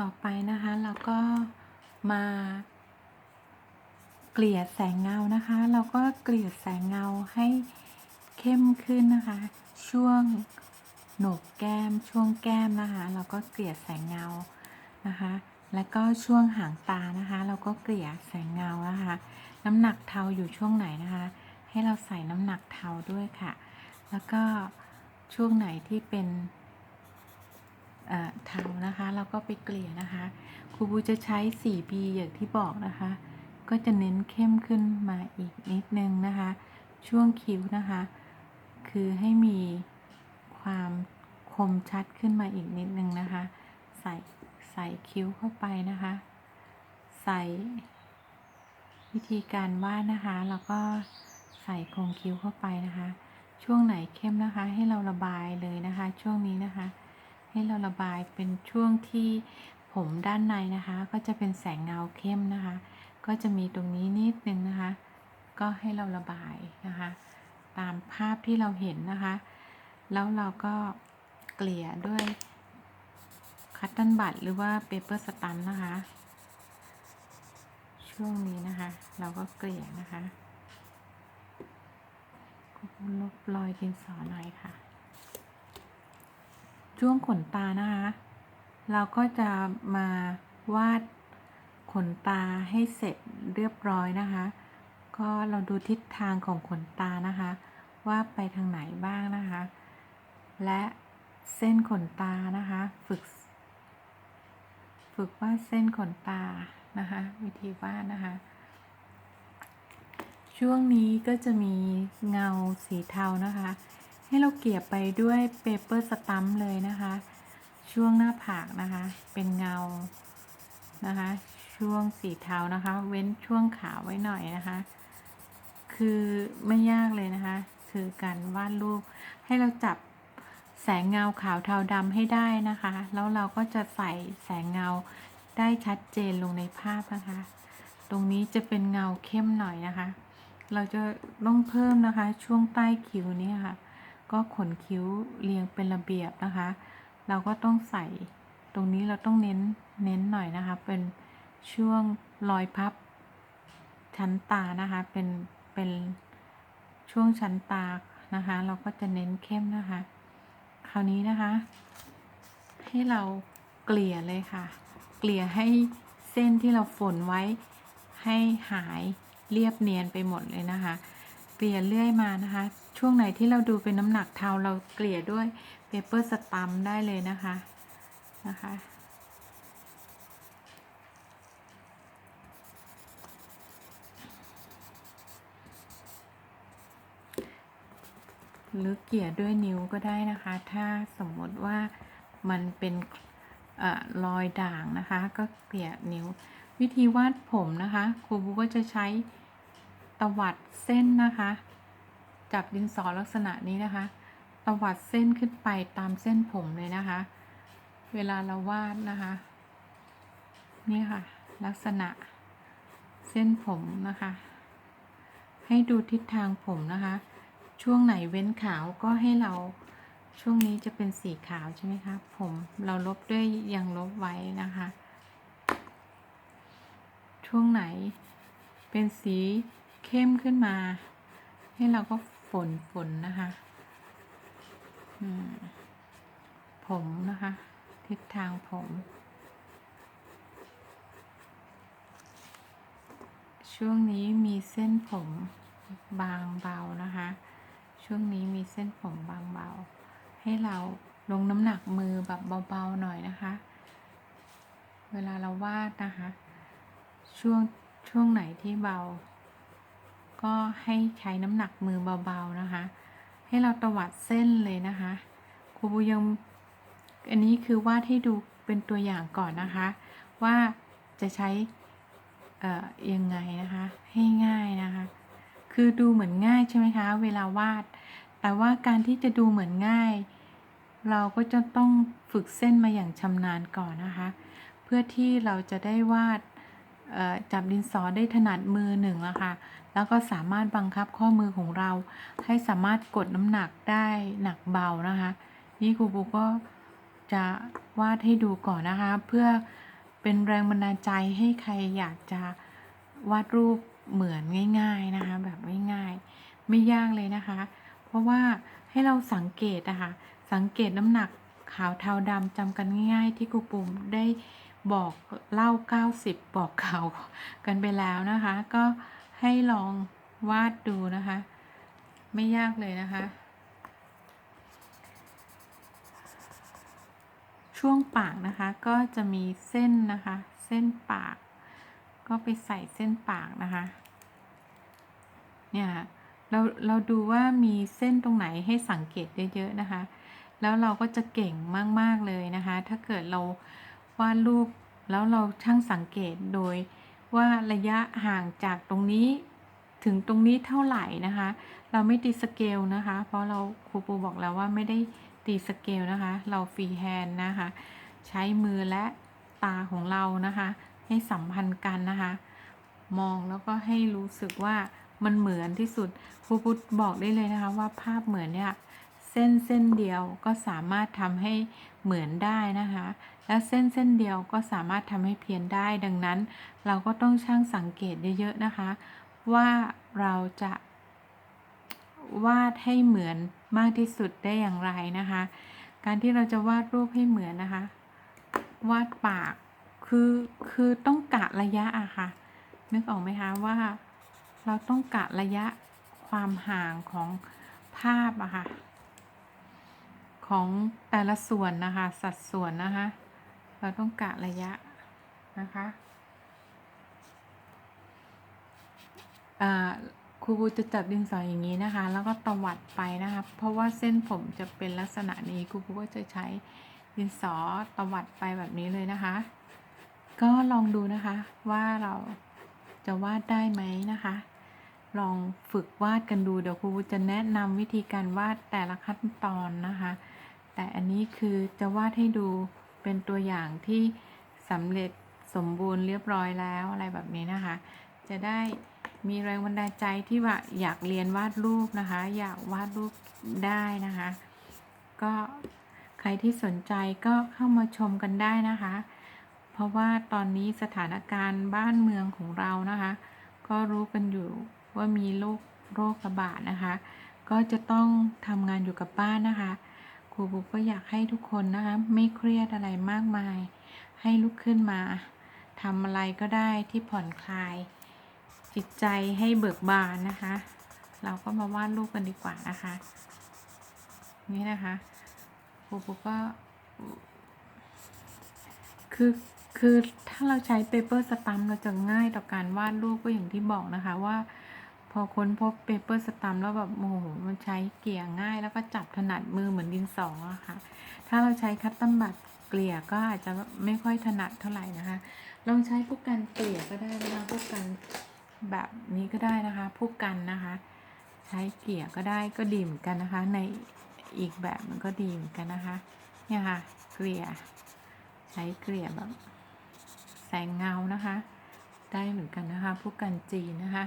ต่อไปนะคะเราก็มาเกลี่ยแสงเงานะคะ เราก็เกลี่ยแสงเงาให้เข้มขึ้นนะคะ ช่วงโหนกแก้มช่วงแก้มนะคะ เราก็เกลี่ยแสงเงานะคะ แล้วก็ช่วงหางตานะคะ เราก็เกลี่ยแสงเงานะคะ น้ำหนักเทาอยู่ช่วงไหนนะคะ ให้เราใส่น้ำหนักเทาด้วยค่ะ แล้วก็ช่วงไหนที่เป็น เอ่อเทานะคะเราก็ไปเกลี่ยนะคะครูบูจะใช้ 4B อย่างที่บอกนะคะ ก็จะเน้นเข้มขึ้นมาอีกนิดนึงนะคะ ช่วงคิ้วนะคะ คือให้มีความคมชัดขึ้นมาอีกนิดนึงนะคะ ใส่ใส่คิ้วเข้าไปนะคะ ใส่วิธีการวาดนะคะ แล้วก็ใส่โครงคิ้วเข้าไปนะคะ ช่วงไหนเข้มนะคะ ให้เราระบายเลยนะคะ ช่วงนี้นะคะ ให้เราระบายเป็นช่วงที่ผมด้านในนะคะ ก็จะเป็นแสงเงาเข้มนะคะ ก็จะมีตรงนี้นิดนึงนะคะ ก็ให้เราระบายนะคะ ตามภาพที่เราเห็นนะคะ แล้วเราก็เกลี่ยด้วยคัตตันบัตหรือว่าเปเปอร์สตันนะคะ ช่วงนี้นะคะ เราก็เกลี่ยนะคะลบรอยดินสอหน่อยค่ะ ช่วงขนตานะคะ เราก็จะมาวาดขนตาให้เสร็จเรียบร้อยนะคะ ก็เราดูทิศทางของขนตานะคะ ว่าไปทางไหนบ้างนะคะ และเส้นขนตานะคะ ฝึก ฝึกวาดเส้นขนตานะคะ วิธีวาดนะคะ ช่วงนี้ก็จะมีเงาสีเทานะคะ ให้เราเกลี่ยไปด้วยเปเปอร์สตัมเลยนะคะ ช่วงหน้าผากนะคะ เป็นเงานะคะ ช่วงสีเทานะคะ เว้นช่วงขาวไว้หน่อยนะคะ คือไม่ยากเลยนะคะ คือการวาดรูปให้เราจับแสงเงาขาวเทาดำให้ได้นะคะ แล้วเราก็จะใส่แสงเงาได้ชัดเจนลงในภาพนะคะ ตรงนี้จะเป็นเงาเข้มหน่อยนะคะ เราจะต้องเพิ่มนะคะช่วงใต้คิ้วนี่ค่ะ ก็ขนคิ้วเรียงเป็นระเบียบนะคะ เราก็ต้องใส่ตรงนี้เราต้องเน้นเน้นหน่อยนะคะ เป็นช่วงรอยพับชั้นตานะคะ เป็นเป็นช่วงชั้นตานะคะ เราก็จะเน้นเข้มนะคะ คราวนี้นะคะ ให้เราเกลี่ยเลยค่ะ เกลี่ยให้เส้นที่เราฝนไว้ให้หายเรียบเนียนไปหมดเลยนะคะ เกลี่ยเรื่อยมานะคะ ช่วงไหนที่เราดูเป็นน้ำหนักเทาเราเกลี่ยด้วยเปเปอร์สตัมได้เลยนะคะนะคะหรือเกลี่ยด้วยนิ้วก็ได้นะคะ ถ้าสมมติว่ามันเป็นอรอยด่างนะคะ ก็เกลี่ยนิ้ว วิธีวาดผมนะคะ ครูบูก็จะใช้ ตวัดเส้นนะคะ จับดินสอลักษณะนี้นะคะตวัดเส้นขึ้นไปตามเส้นผมเลยนะคะ เวลาเราวาดนะคะ นี่ค่ะ ลักษณะเส้นผมนะคะ ให้ดูทิศทางผมนะคะ ช่วงไหนเว้นขาวก็ให้เราช่วงนี้จะเป็นสีขาวใช่ไหมคะผมเราลบด้วยยังลบไว้นะคะ ช่วงไหนเป็นสี เข้มขึ้นมา ให้เราก็ฝนฝนนะคะผมนะคะ ทิศทางผม ช่วงนี้มีเส้นผมบางเบานะคะ ช่วงนี้มีเส้นผมบางเบา ให้เราลงน้ำหนักมือแบบเบาๆหน่อยนะคะ เวลาเราวาดนะคะ ช่วงช่วงไหนที่เบา ก็ให้ใช้น้ำหนักมือเบาๆนะคะ ให้เราตวัดเส้นเลยนะคะครูบูยังอันนี้คือวาดให้ดูเป็นตัวอย่างก่อนนะคะ ว่าจะใช้เอ่อยังไงนะคะ ให้ง่ายนะคะ คือดูเหมือนง่ายใช่ไหมคะ เวลาวาด แต่ว่าการที่จะดูเหมือนง่าย เราก็จะต้องฝึกเส้นมาอย่างชำนาญก่อนนะคะ เพื่อที่เราจะได้วาดจับดินสอได้ถนัดมือหนึ่งอะค่ะ แล้วก็สามารถบังคับข้อมือของเรา ให้สามารถกดน้ำหนักได้หนักเบานะคะ นี่ครูบูก็จะวาดให้ดูก่อนนะคะ เพื่อเป็นแรงบันดาลใจให้ใครอยากจะวาดรูปเหมือนง่าย ๆนะคะ แบบง่ายๆไม่ยากเลยนะคะ เพราะว่าให้เราสังเกตนะคะสังเกตน้ำหนักขาวเทาดำจำกันง่าย ๆ ที่ครูปุ่มได้บอกเล่า 90 บอกข่าวกันไปแล้วนะคะ ก็ ให้ลองวาดดูนะคะ ไม่ยากเลยนะคะ ช่วงปากนะคะก็จะมีเส้นนะคะ เส้นปาก ก็ไปใส่เส้นปากนะคะ เนี่ยเราเราดูว่ามีเส้นตรงไหนให้สังเกตเยอะๆนะคะ แล้วเราก็จะเก่งมากๆเลยนะคะ ถ้าเกิดเราวาดรูปแล้วเราช่างสังเกตโดย ว่าระยะห่างจากตรงนี้ถึงตรงนี้เท่าไหร่นะคะ เราไม่ตีสเกลนะคะ เพราะเราครูปูบอกแล้วว่าไม่ได้ตีสเกลนะคะ เราฟรีแฮนด์นะคะ ใช้มือและตาของเรานะคะ ให้สัมพันธ์กันนะคะ มองแล้วก็ให้รู้สึกว่ามันเหมือนที่สุดครูพุทธบอกได้เลยนะคะ ว่าภาพเหมือนเนี่ย เส้นเส้นเดียวก็สามารถทำให้เหมือนได้นะคะ และเส้นเส้นเดียวก็สามารถทำให้เพี้ยนได้ ดังนั้น เราก็ต้องช่างสังเกตเยอะๆนะคะ ว่าเราจะ วาดให้เหมือนมากที่สุดได้อย่างไรนะคะ การที่เราจะวาดรูปให้เหมือนนะคะ วาดปากคือคือต้องกะระยะอะค่ะ นึกออกไหมคะว่าเราต้องกะระยะความห่างของภาพอะค่ะ ของแต่ละส่วนนะคะ สัดส่วนนะคะ เราต้องกะระยะนะคะครูบูจะจับดินสออย่างนี้นะคะ แล้วก็ตวัดไปนะคะ เพราะว่าเส้นผมจะเป็นลักษณะนี้ครูบูก็จะใช้ดินสอตวัดไปแบบนี้เลยนะคะ ก็ลองดูนะคะว่าเราจะวาดได้ไหมนะคะ ลองฝึกวาดกันดูเดี๋ยวครูจะแนะนำวิธีการวาดแต่ละขั้นตอนนะคะ แต่อันนี้คือจะวาดให้ดูเป็นตัวอย่างที่สำเร็จสมบูรณ์เรียบร้อยแล้วอะไรแบบนี้นะคะ จะได้มีแรงบันดาลใจที่ว่าอยากเรียนวาดรูปนะคะ อยากวาดรูปได้นะคะ ก็ใครที่สนใจก็เข้ามาชมกันได้นะคะ เพราะว่าตอนนี้สถานการณ์บ้านเมืองของเรานะคะ ก็รู้กันอยู่ว่ามีโรคโรคระบาดนะคะ ก็จะต้องทำงานอยู่กับบ้านนะคะ ครูบุ๊กก็อยากให้ทุกคนนะคะไม่เครียดอะไรมากมาย ให้ลุกขึ้นมาทำอะไรก็ได้ที่ผ่อนคลาย จิตใจให้เบิกบานนะคะ เราก็มาวาดรูปกันดีกว่านะคะ นี่นะคะครูบุ๊กก็คือคือถ้าเราใช้เปเปอร์สตัมเราจะง่ายต่อการวาดรูปก็อย่างที่บอกนะคะว่า พอค้นพบเปเปอร์สตัมแล้วแบบโอ้โหมันใช้เกลี่ยง่าย แล้วก็จับถนัดมือเหมือนดินสออะค่ะ ถ้าเราใช้คัตตัมบัตเกลี่ยก็อาจจะไม่ค่อยถนัดเท่าไหร่นะคะ ลองใช้ผู้กันเกลี่ยก็ได้นะคะผู้กันแบบนี้ก็ได้นะคะผู้กันนะคะ ใช้เกลี่ยก็ได้ก็ดีเหมือนกันนะคะ ในอีกแบบมันก็ดีเหมือนกันนะคะ เนี่ยค่ะเกลี่ย ใช้เกลี่ยแบบแสงเงานะคะ ได้เหมือนกันนะคะผู้กันจีนนะคะ